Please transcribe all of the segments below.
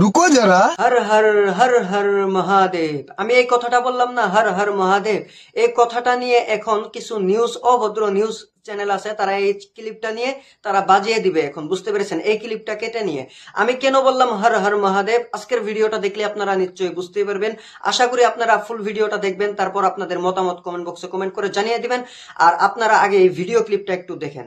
রুকো যারা। হর হর হর হর মহাদেব। আমি এই কথাটা বললাম না হর হর মহাদেব। এই কথাটা নিয়ে এখন কিছু নিউজ অভদ্র নিউজ চ্যানেল আছে তারা এই ক্লিপটা নিয়ে তারা বাজিয়ে দিবে এখন বুঝতে পেরেছেন? এই ক্লিপটা কেটে নিয়ে। আমি কেন বললাম হর হর মহাদেব? আজকের ভিডিওটা দেখলে আপনারা নিশ্চয়ই বুঝতে পারবেন। আশা করি আপনারা ফুল ভিডিওটা দেখবেন তারপর আপনাদের মতামত কমেন্ট বক্সে কমেন্ট করে জানিয়ে দিবেন। আর আপনারা আগে এই ভিডিও ক্লিপটা একটু দেখেন।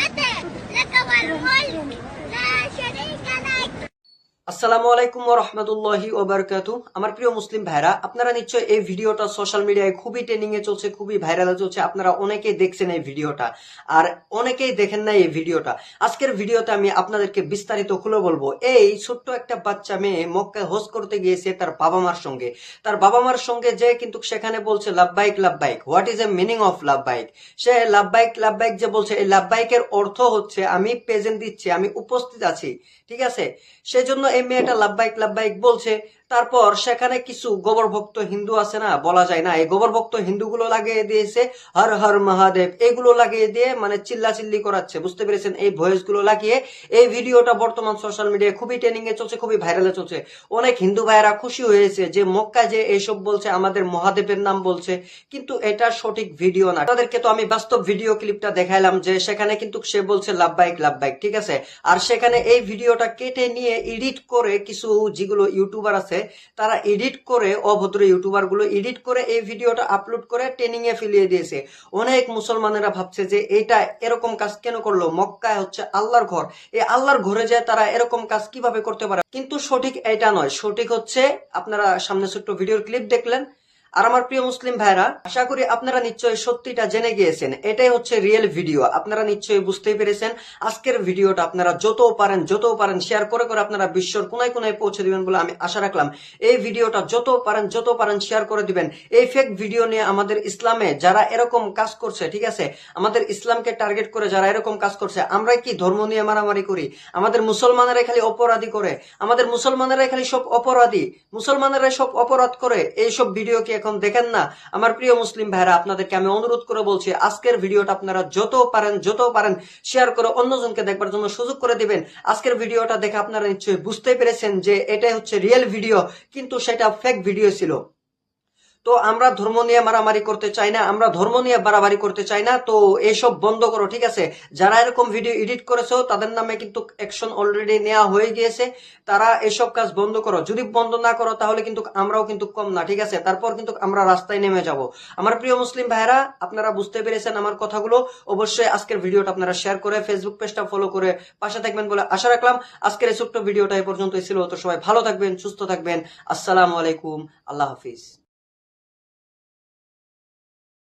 আসসালামু আলাইকুম রহমতুল্লাহি ওবরকাতু আমার প্রিয় মুসলিম ভাইরা, আপনারা নিশ্চয়ই এই ভিডিওটা সোশ্যাল মিডিয়ায় খুবই ট্রেনিং এ চলছে, খুবই ভাইরাল চলছে। আপনারা অনেকেই দেখছেন এই ভিডিওটা আর অনেকেই দেখেন না এই ভিডিওটা। আজকের ভিডিওতে আমি আপনাদেরকে বিস্তারিত খুলে বলব। এই ছোট্ট একটা বাচ্চা মেয়ে মক্কায় হোস্ট করতে গিয়েছে তার বাবা মার সঙ্গে। তার বাবা মার সঙ্গে যে কিন্তু সেখানে বলছে, লাভবাইক লাভবাইক। What is a meaning of লাভবাইক? সে লাভবাইক লাভবাইক যে বলছে, এই লাভবাইকের অর্থ হচ্ছে, আমি প্রেজেন্ট দিচ্ছি, আমি উপস্থিত আছি। ঠিক আছে? সেজন্য এই মেয়েটা লাভবাইক লাভবাইক বলছে তারপর সেখানে কিছু গোবর ভক্ত হিন্দু আছে না, বলা যায় না। এই গোবর ভক্ত হিন্দুগুলো লাগিয়ে দিয়েছে, হর হর মহাদেব, এগুলো লাগিয়ে দিয়ে মানে চিল্লা চিল্লি করাচ্ছে, বুঝতে পেরেছেন? এই ভয়েসগুলো লাগিয়ে এই ভিডিওটা বর্তমান সোশ্যাল মিডিয়ায় খুবই ট্রেনিং এ চলছে, খুবই ভাইরালে চলছে। অনেক হিন্দু ভাইয়েরা খুশি হয়েছে যে মক্কা যে এইসব বলছে, আমাদের মহাদেবের নাম বলছে, কিন্তু এটা সঠিক ভিডিও না। তাদেরকে তো আমি বাস্তব ভিডিও ক্লিপটা দেখাইলাম যে সেখানে কিন্তু সে বলছে লাভ লাভবাইক লাভবাইক ঠিক আছে? আর সেখানে এই ভিডিওটা কেটে নিয়ে এডিট করে কিছু যেগুলো ইউটিউবার আছে তারা এডিট করে অভদ্র ইউটিউবারগুলো এডিট করে এই ভিডিওটা আপলোড করে ট্রেনিং এ ফেলিয়ে দিয়েছে। অনেক মুসলমানেরা ভাবছে যে এটা এরকম কাজ কেন করল? মক্কায় হচ্ছে আল্লাহর ঘর। এই আল্লাহর ঘরে যায় তারা এরকম কাজ কীভাবে করতে পারে? কিন্তু সঠিক এটা নয়। সঠিক হচ্ছে আপনারা সামনে ছোট্ট ভিডিওর ক্লিপ দেখলেন। আর আমার প্রিয় মুসলিম ভাইরা, আশা করি আপনারা নিশ্চয়ই সত্যিটা জেনে গিয়েছেন। এটাই হচ্ছে রিয়েল ভিডিও আপনারা নিশ্চয়ই বুঝতেই পেরেছেন, আজকের ভিডিওটা আপনারা যত পারেন যত পারেন শেয়ার করে করে আপনারা বিশ্বর কোনায় কোনায় পৌঁছে দিবেন বলে আমি আশা রাখলাম। এই ভিডিওটা যত পারেন যত পারেন শেয়ার করে দিবেন। এই ফেক ভিডিও নিয়ে আমাদের ইসলামে যারা এরকম কাজ করছে, ঠিক আছে? আমাদের ইসলামকে টার্গেট করে যারা এরকম কাজ করছে আমরা কি ধর্ম নিয়ে মারামারি করি? আমাদের মুসলমানেরা খালি অপরাধী করে। আমাদের মুসলমানেরা খালি সব অপরাধী। মুসলমানেরা সব অপরাধ করে। এই সব ভিডিও কি এখন দেখেন না। আমার প্রিয় মুসলিম ভাইরা, আপনাদেরকে আমি অনুরোধ করে বলছি, আজকের ভিডিওটা আপনারা যত পারেন যত পারেন শেয়ার করে অন্যজনকে দেখবার জন্য সুযোগ করে দিবেন। আজকের ভিডিওটা দেখে আপনারা নিশ্চয়ই বুঝতে পেরেছেন যে এটাই হচ্ছে রিয়েল ভিডিও কিন্তু সেটা ফেক ভিডিও ছিল। তো আমরা ধর্ম নিয়ে মারামারি করতে চাই না, আমরা ধর্ম নিয়ে বাড়াবাড়ি করতে চাই না, তো এইসব বন্ধ করো, ঠিক আছে? যারা এরকম ভিডিও এডিট করেছ, তাদের নামে কিন্তু অ্যাকশন অলরেডি নেওয়া হয়ে গিয়েছে, তারা এসব কাজ বন্ধ করো। যদি বন্ধ না করো, তাহলে কিন্তু আমরাও কিন্তু কম না, ঠিক আছে? তারপর কিন্তু আমরা রাস্তায় নেমে যাব। আমার প্রিয় মুসলিম ভাইরা আপনারা বুঝতে পেরেছেন আমার কথাগুলো। অবশ্যই আজকের ভিডিওটা আপনারা শেয়ার করে ফেসবুক পেজটা ফলো করে পাশে থাকবেন বলে আশা রাখলাম। আজকের এই ছোট্ট ভিডিওটা এই পর্যন্তই ছিল। তো সবাই ভালো থাকবেন, সুস্থ থাকবেন। আসসালামু আলাইকুম। আল্লাহ হাফিজ।